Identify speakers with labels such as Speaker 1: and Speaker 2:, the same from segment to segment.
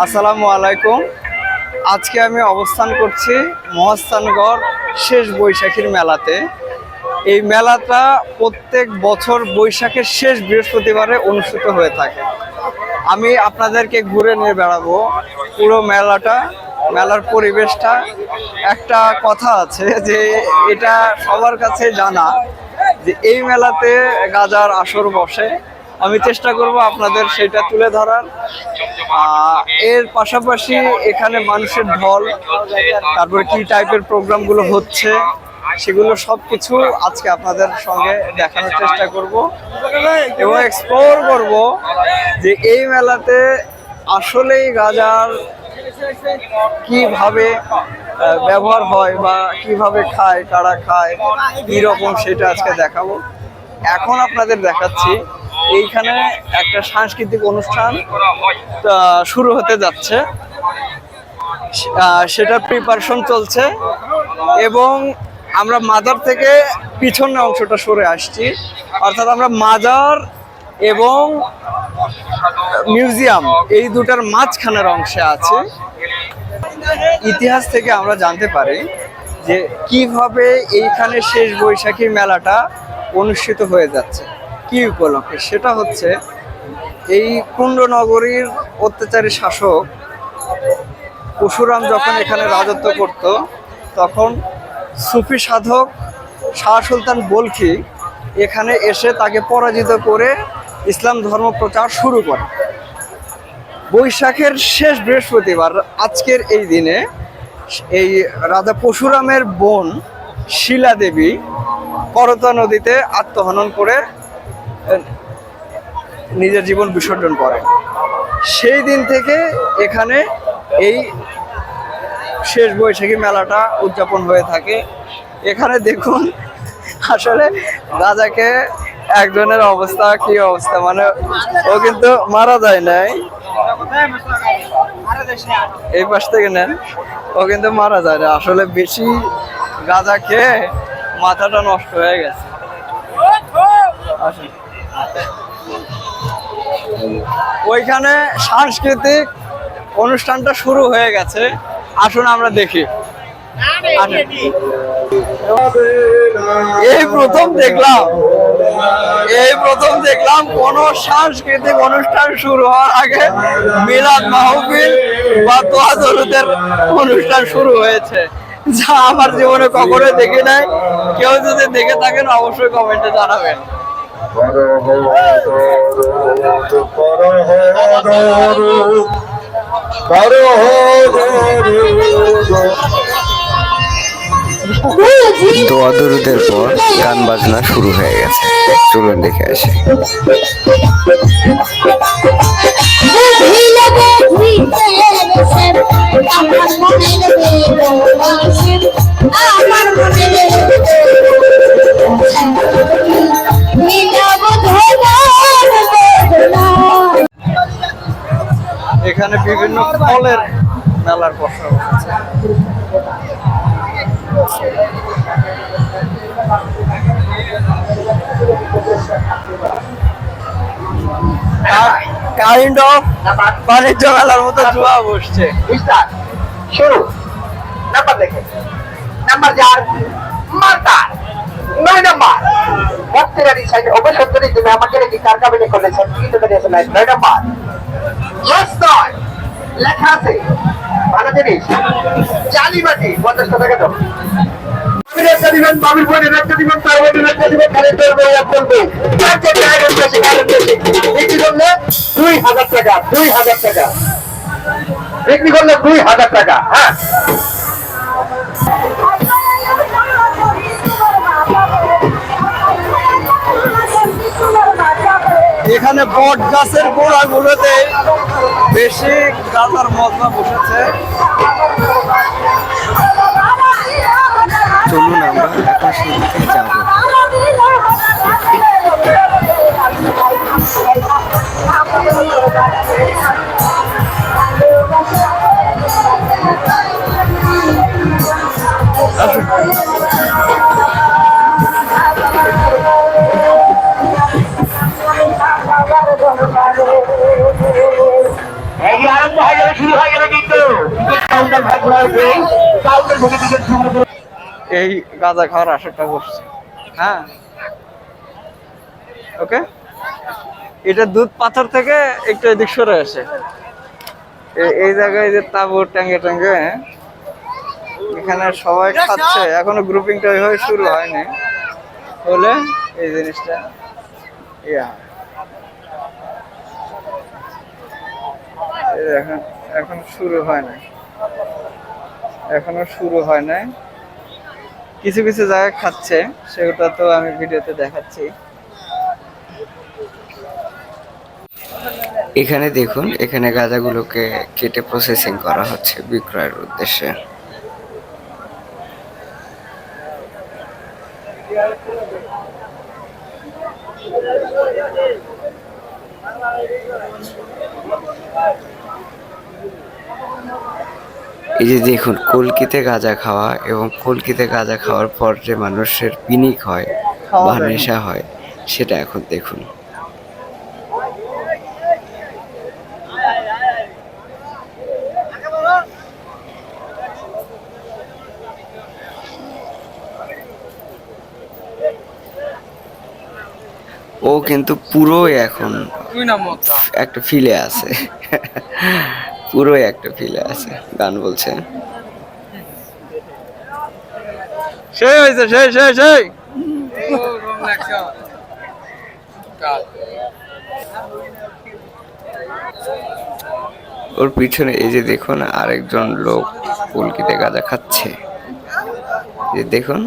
Speaker 1: আসসালামু আলাইকুম। আজকে আমি অবস্থান করছি মহাস্থানগড় শেষ বৈশাখীর মেলাতে। এই মেলাটা প্রত্যেক বছর বৈশাখের শেষ বৃহস্পতিবারে অনুষ্ঠিত হয়ে থাকে। আমি আপনাদেরকে ঘুরে নিয়ে বেড়াবো পুরো মেলাটা, মেলার পরিবেশটা। একটা কথা আছে যে এটা সবার কাছে জানা যে এই মেলাতে গাজার আসর বসে। আমি চেষ্টা করব আপনাদের সেটা তুলে ধরার। এর পাশাপাশি এখানে মানুষের ঢল, তারপরে কি টাইপের প্রোগ্রামগুলো হচ্ছে, সেগুলো সব কিছু আজকে আপনাদের সঙ্গে দেখানোর চেষ্টা করব এবং এক্সপ্লোর করব যে এই মেলাতে আসলেই গাজার কীভাবে ব্যবহার হয় বা কীভাবে খায়, কারা খায় কি রকম সেটা আজকে দেখাবো। এখন আপনাদের দেখাচ্ছি। এইখানে একটা সাংস্কৃতিক অনুষ্ঠান শুরু হতে যাচ্ছে। সেটার প্রিপারেশন চলছে এবং আমরা মাজার থেকে পিছনের অংশটা সরে আসছি। অর্থাৎ আমরা মাজার এবং মিউজিয়াম এই দুটার মাঝখানের অংশে আছে। ইতিহাস থেকে আমরা জানতে পারি যে কীভাবে এইখানে শেষ বৈশাখী মেলাটা অনুষ্ঠিত হয়ে যাচ্ছে। কি উপলক্ষে? সেটা হচ্ছে এই কুণ্ডনগরীর অত্যাচারী শাসক পশুরাম যখন এখানে রাজত্ব করত, তখন সুফি সাধক শাহ সুলতান বলখি এখানে এসে তাকে পরাজিত করে ইসলাম ধর্ম প্রচার শুরু করে। বৈশাখের শেষ বৃহস্পতিবার, আজকের এই দিনে এই রাজা পশুরামের বোন শিলা দেবী করতা নদীতে আত্মহনন করে নিজের জীবন বিসর্জন করে। সেই দিন থেকে এখানে এই শেষ বৈশাখী মেলাটা উদযাপন হয়ে থাকে। এখানে দেখুন, আসলে রাজাকে একজনের অবস্থা, কি অবস্থা মানে ও কিন্তু মারা যায় নাই। এই পাশ থেকে নেন, ও কিন্তু মারা যায় না আসলে বেশি গাঁজা খেয়ে মাথাটা নষ্ট হয়ে গেছে। আসুন। ওইখানে সাংস্কৃতিক অনুষ্ঠানটা শুরু হয়ে গেছে। আসুন আমরা দেখি। এই প্রথম দেখলাম। এই প্রথম দেখলাম কোন সাংস্কৃতিক অনুষ্ঠান শুরু হওয়ার আগে মিলাদ মাহফিল বা দোয়া দরুদের অনুষ্ঠান শুরু হয়েছে। যা আমার জীবনে কখনোই দেখি নাই। কেউ যদি দেখে থাকেন অবশ্যই কমেন্টে জানাবেন।
Speaker 2: দোয়া দরুদের পর গান বাজনা শুরু হয়ে গেছে চলুন দেখে আসি
Speaker 1: ফলের মেলার বসা কাইন্ড অফ বাণিজ্য মেলার মতো জুয়া বসছে।
Speaker 3: শুরু। নাম্বার দেখে। নাম্বার চার মার্তার নয় আমাকে রেখে কার কাবিনে করেছেন। কিন্তু করেছে নাই নয় নাম্বার। ইয়েস নয় লেখা আছে। ভালো জিনিস। জালিবাটি পঞ্চাশ টাকা দিবেন, বাবির একটা দিবেন একটা দিবেন বিক্রি করলে দুই হাজার টাকা, দুই হাজার টাকা। বিক্রি করলে দুই হাজার টাকা হ্যাঁ।
Speaker 1: এখানে বট গাছের গোড়াগুলোতে বেশি গাঁদার মজা বসেছে।
Speaker 2: চলুন আমরা এখন সেদিকে যাব।
Speaker 3: এই
Speaker 1: এই গাঁজা খাওয়ার আশাটা করছে। হ্যাঁ। ওকে? এটা দুধ পাথর থেকে একটু এদিক সরে আসে। এই জায়গায় যে তাবু ট্যাঙ্গে ট্যাঙ্গে এখানে সবাই খাচ্ছে। এখনও গ্রুপিংটা ওইভাবে শুরু হয়নি। হলে এই জিনিসটা, ইয়া। এখন এখন শুরু হয় নাই। এখনও শুরু হয় নাই। কিছু কিছু জায়গায় খাচ্ছে সেটা তো আমি ভিডিওতে দেখাচ্ছি।
Speaker 2: এখানে দেখুন, এখানে গাঁজাগুলোকে কেটে প্রসেসিং করা হচ্ছে বিক্রয়ের উদ্দেশ্যে। এই যে দেখুন কলকিতে গাঁজা খাওয়া এবং কলকিতে গাঁজা খাওয়ার পর যে মানুষের পিনিক হয় বা নেশা হয় সেটা এখন দেখুন। ও কিন্তু পুরোই এখন একটা ফিলে আছে। পুরোই একটা ফিলে আছে গান বলছে।
Speaker 1: সেই হয়েছে সেই সেই সেই।
Speaker 2: ওর পিছনে এই যে দেখুন আরেকজন লোক ফুলকিতে গাঁজা খাচ্ছে। যে দেখুন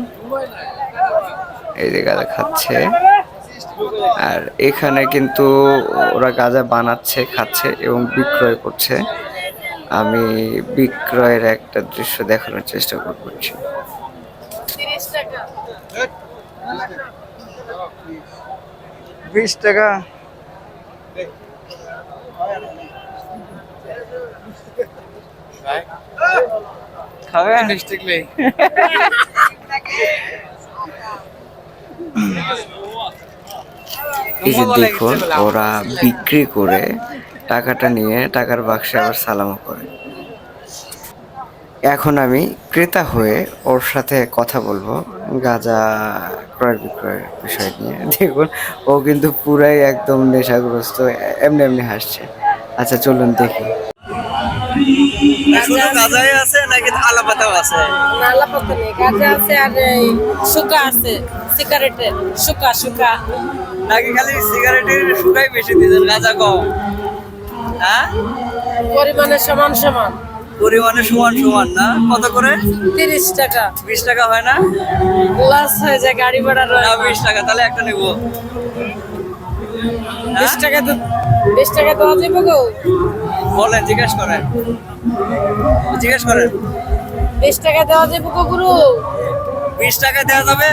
Speaker 2: এই যে গাঁজা খাচ্ছে। আর এখানে কিন্তু ওরা গাঁজা বানাচ্ছে খাচ্ছে এবং বিক্রয় করছে। আমি বিক্রয়ের একটা দৃশ্য দেখানোর চেষ্টা করছি
Speaker 1: বিশ টাকা।
Speaker 2: এই যে দেখুন ওরা বিক্রি করে টাকাটা নিয়ে টাকার বাক্সে আবার সালামও করে। এখন আমি ক্রেতা হয়ে ওর সাথে কথা বলব গাঁজা ক্রয় বিক্রয়ের বিষয় নিয়ে। দেখুন ও কিন্তু পুরাই একদম নেশাগ্রস্ত এমনি এমনি হাসছে। আচ্ছা চলুন দেখি।
Speaker 1: আছে নাকি আলাপাতাও আছে?
Speaker 4: নালা পথে নেই। গাঁজা আছে আর শুকা আছে সিগারেটের। শুকা শুকা।
Speaker 1: নাকি খালি সিগারেটের বেশি দিয়েছেন গাঁজা কম। হ্যাঁ?
Speaker 4: পরিমাণে সমান সমান।
Speaker 1: পরিমাণে সমান সমান না? কত করে?
Speaker 4: তিরিশ টাকা।
Speaker 1: বিশ টাকা হয় না?
Speaker 4: লস হয়ে যায় গাড়ি ভাড়া
Speaker 1: না বিশ টাকা তাহলে একটা নেব।
Speaker 4: বিশ টাকা তো বিশ টাকা দেওয়া যাবে গো।
Speaker 1: বলেন জিজ্ঞেস করেন। জিজ্ঞেস করেন।
Speaker 4: বিশ টাকা দেওয়া যাবে গো গুরু।
Speaker 1: বিশ টাকা দেওয়া যাবে?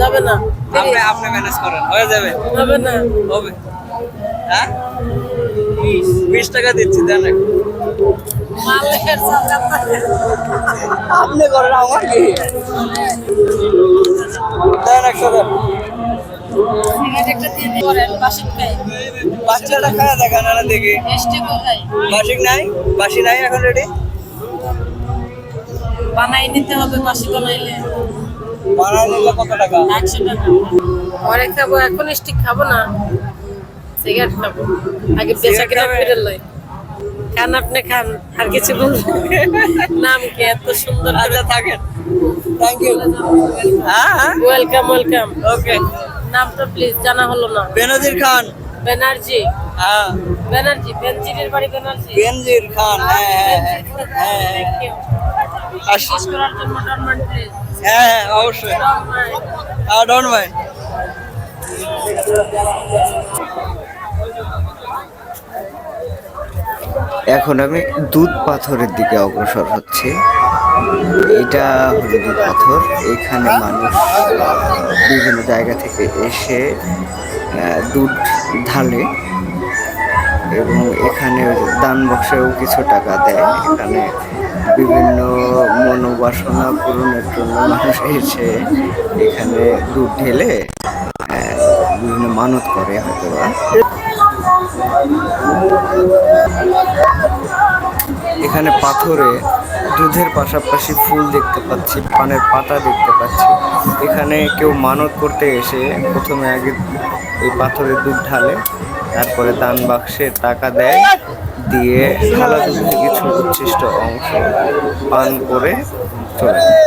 Speaker 4: যাবে না।
Speaker 1: আপনি আপনি ম্যানেজ করেন হয়ে যাবে।
Speaker 4: হবে না।
Speaker 1: হবে। হ্যাঁ? বিশ টাকা দিচ্ছি দেন আপনি করেন আমার কি দেন একশো দেন। বাচ্চাটা খায় দেখা। না দেখি বাসিক নাই? বাসি নাই এখন রেডি
Speaker 4: বানাই নিতে হবে বাসি বানাইলে।
Speaker 1: বানায় নিলে কত টাকা?
Speaker 4: একশো টাকা। পরে খাব এখন স্টিক খাব না? সিগারেট খাব আগে বেচা কিনা? ফিরে লই। খান আপনি খান আর কিছু বলবেন নাম কি এত সুন্দর
Speaker 1: আচ্ছা থাকেন? Thank you
Speaker 4: welcome welcome
Speaker 1: okay
Speaker 4: নামটা প্লিজ জানা হলো না।
Speaker 1: বেনজির খান।
Speaker 4: ব্যানার্জি
Speaker 1: হ্যাঁ।
Speaker 4: ব্যানার্জি বেনজিরের বাড়ি ব্যানার্জি
Speaker 1: বেনজির খান হ্যাঁ হ্যাঁ হ্যাঁ হ্যাঁ হ্যাঁ
Speaker 4: শেষ করার জন্য ডনমেন্ট প্লিজ
Speaker 1: হ্যাঁ হ্যাঁ অবশ্যই। হ্যাঁ ডন
Speaker 2: এখন আমি দুধ পাথরের দিকে অগ্রসর হচ্ছি। এটা হলো দুধ পাথর। এখানে মানুষ বিভিন্ন জায়গা থেকে এসে দুধ ঢালে এবং এখানে দান বক্সেও কিছু টাকা দেয়। এখানে বিভিন্ন মনোবাসনা পূরণের জন্য মানুষ এসে এখানে দুধ ঢেলে বিভিন্ন মানত করে হয়তো এখানে পাথরে দুধের পাশাপাশি ফুল দেখতে পাচ্ছি, পানের পাতা দেখতে পাচ্ছি এখানে কেউ মানত করতে এসে প্রথমে আগে এই পাথরে দুধ ঢালে, তারপরে দান বাক্সে টাকা দেয়, দিয়ে ঢালা দুধের কিছু উচ্ছিষ্ট অংশ পান করে চলে যায়।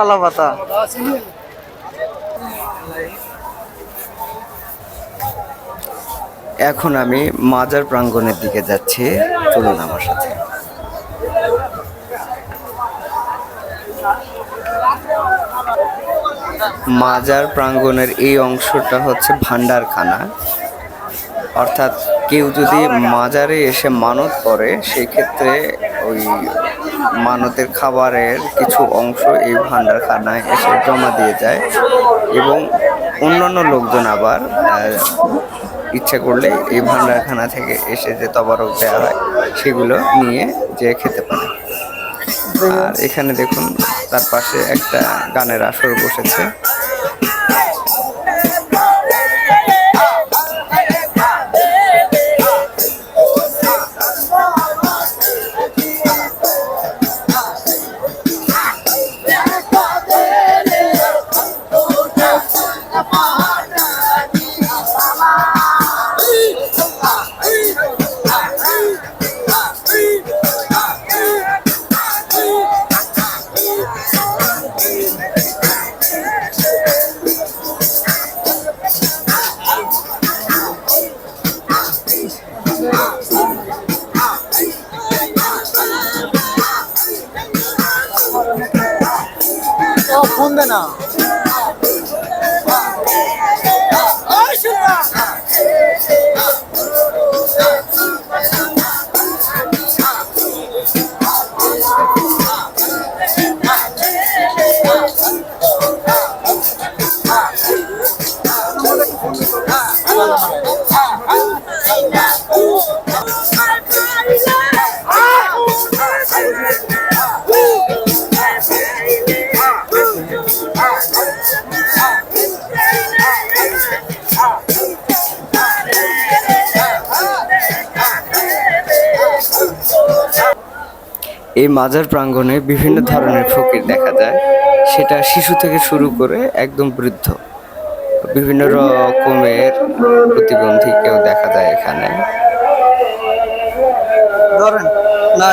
Speaker 1: আলা পাতা।
Speaker 2: এখন আমি মাজার প্রাঙ্গণের দিকে যাচ্ছি। চলুন আমার সাথে। মাজার প্রাঙ্গণের এই অংশটা হচ্ছে ভান্ডারখানা। অর্থাৎ কেউ যদি মাজারে এসে মানত করে সেই ক্ষেত্রে ওই মানতের খাবারের কিছু অংশ এই ভান্ডারখানায় এসে জমা দিয়ে যায় এবং অন্যান্য লোকজন আবার ইচ্ছা করলে এই ভান্ডারখানা থেকে এসে যে তবারক দেওয়া হয়, সেগুলো নিয়ে যে খেতে পারে। আর এখানে দেখুন, তার পাশে একটা গানের আসর বসেছে।
Speaker 1: না
Speaker 2: এই মাজার প্রাঙ্গণে বিভিন্ন ধরনের ফকির দেখা যায়। সেটা শিশু থেকে শুরু করে একদম বৃদ্ধ। বিভিন্ন রকমের প্রতিবন্ধী কেউ দেখা যায় এখানে।
Speaker 1: ধরেন, না,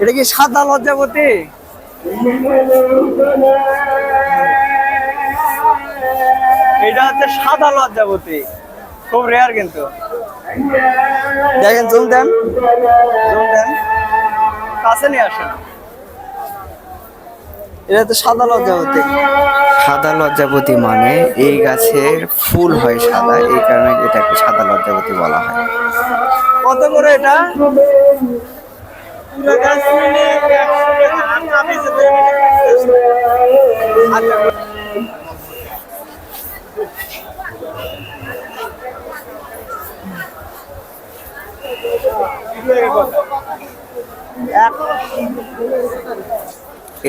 Speaker 1: এটা কি সাদা লজ্জাবতী? এটা হচ্ছে সাদা লজ্জাবতী। খুব রেয়ার কিন্তু। দেখেন জুম দেন। জুম দেন। কাছে নিয়ে আসেন। এটা হচ্ছে সাদা লজ্জাবতী।
Speaker 2: সাদা লজ্জাবতী মানে এই গাছের ফুল হয় সাদা এই কারণে এটাকে সাদা লজ্জাবতী বলা হয়।
Speaker 1: কত করে এটা? আচ্ছা।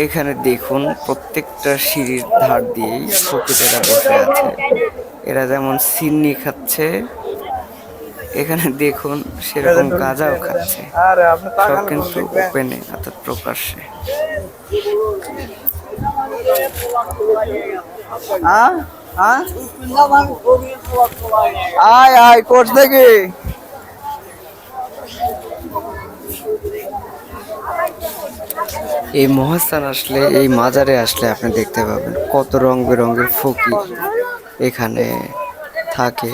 Speaker 2: এখানে দেখুন, প্রত্যেকটা সিঁড়ির ধার দিয়েই ফকিরেরা বসে আছে। এরা যেমন সিন্নি খাচ্ছে, এখানে দেখুন সেরকম গাঁজাও খাচ্ছে। কিন্তু ওপেনে, অর্থাৎ প্রকাশ্যে।
Speaker 1: আয় আয় দেখি।
Speaker 2: এই মহাস্থান আসলে, এই মাজারে আসলে আপনি দেখতে পাবেন কত রং বেরঙের ফকির এখানে থাকে।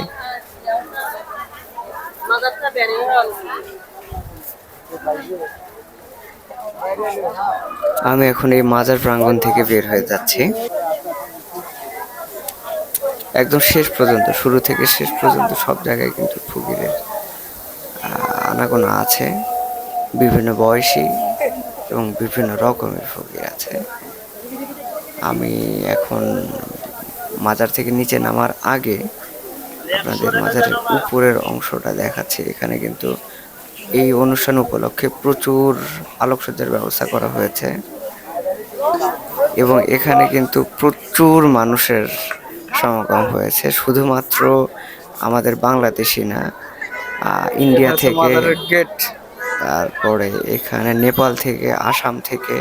Speaker 2: আমি এখন এই মাজার প্রাঙ্গণ থেকে বের হয়ে যাচ্ছি। একদম শেষ পর্যন্ত, শুরু থেকে শেষ পর্যন্ত সব জায়গায় কিন্তু ফকিরের আনাগোনা আছে। বিভিন্ন বয়সী এবং বিভিন্ন রকমের ফকির আছে। আমি এখন মাজার থেকে নিচে নামার আগে আপনাদের মাজারের উপরের অংশটা দেখাচ্ছি। এখানে কিন্তু এই অনুষ্ঠান উপলক্ষে প্রচুর আলোকসজ্জার ব্যবস্থা করা হয়েছে এবং এখানে কিন্তু প্রচুর মানুষের সমাগম হয়েছে। শুধুমাত্র আমাদের বাংলাদেশি না ইন্ডিয়া থেকে
Speaker 1: গেট
Speaker 2: তারপরে এখানে নেপাল থেকে, আসাম থেকে,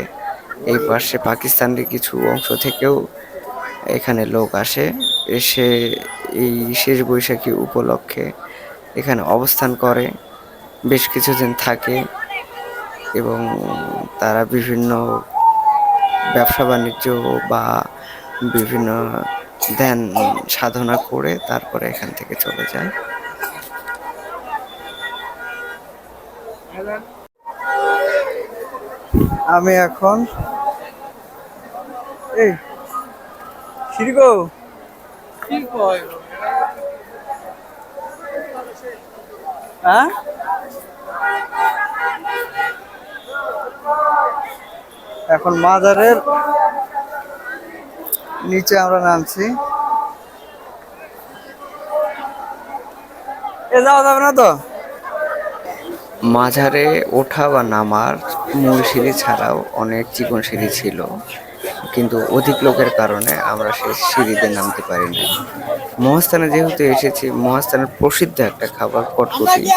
Speaker 2: এই পাশে পাকিস্তানের কিছু অংশ থেকেও এখানে লোক আসে। এসে এই শেষ বৈশাখী উপলক্ষে এখানে অবস্থান করে। বেশ কিছুদিন থাকে এবং তারা বিভিন্ন ব্যবসা বাণিজ্য বা বিভিন্ন ধ্যান সাধনা করে তারপরে এখান থেকে চলে যায়।
Speaker 1: আমি এখন এই শিরগো হ্যাঁ? এখন মাজারের নিচে আমরা নামছি। এ যাওয়া যাবে না তো?
Speaker 2: মাঝারে ওঠা বা নামার মূল সিঁড়ি ছাড়াও অনেক চিকন সিঁড়ি ছিল। কিন্তু অধিক লোকের কারণে আমরা সেই সিঁড়িতে নামতে পারিনি। মহাস্থানে যেহেতু এসেছি, মহাস্থানের প্রসিদ্ধ একটা খাবার কটকুটি।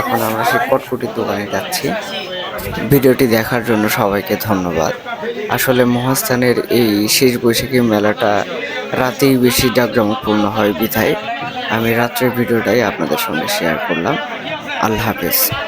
Speaker 2: এখন আমরা সেই কটকুটির দোকানে যাচ্ছি। ভিডিওটি দেখার জন্য সবাইকে ধন্যবাদ। আসলে মহাস্থানের এই শেষ বৈশাখী মেলাটা রাতেই বেশি জাঁকজমকপূর্ণ হয় বিধায়। আমি রাত্রের ভিডিওটাই আপনাদের সঙ্গে শেয়ার করলাম। আল্লাহ হাফেজ।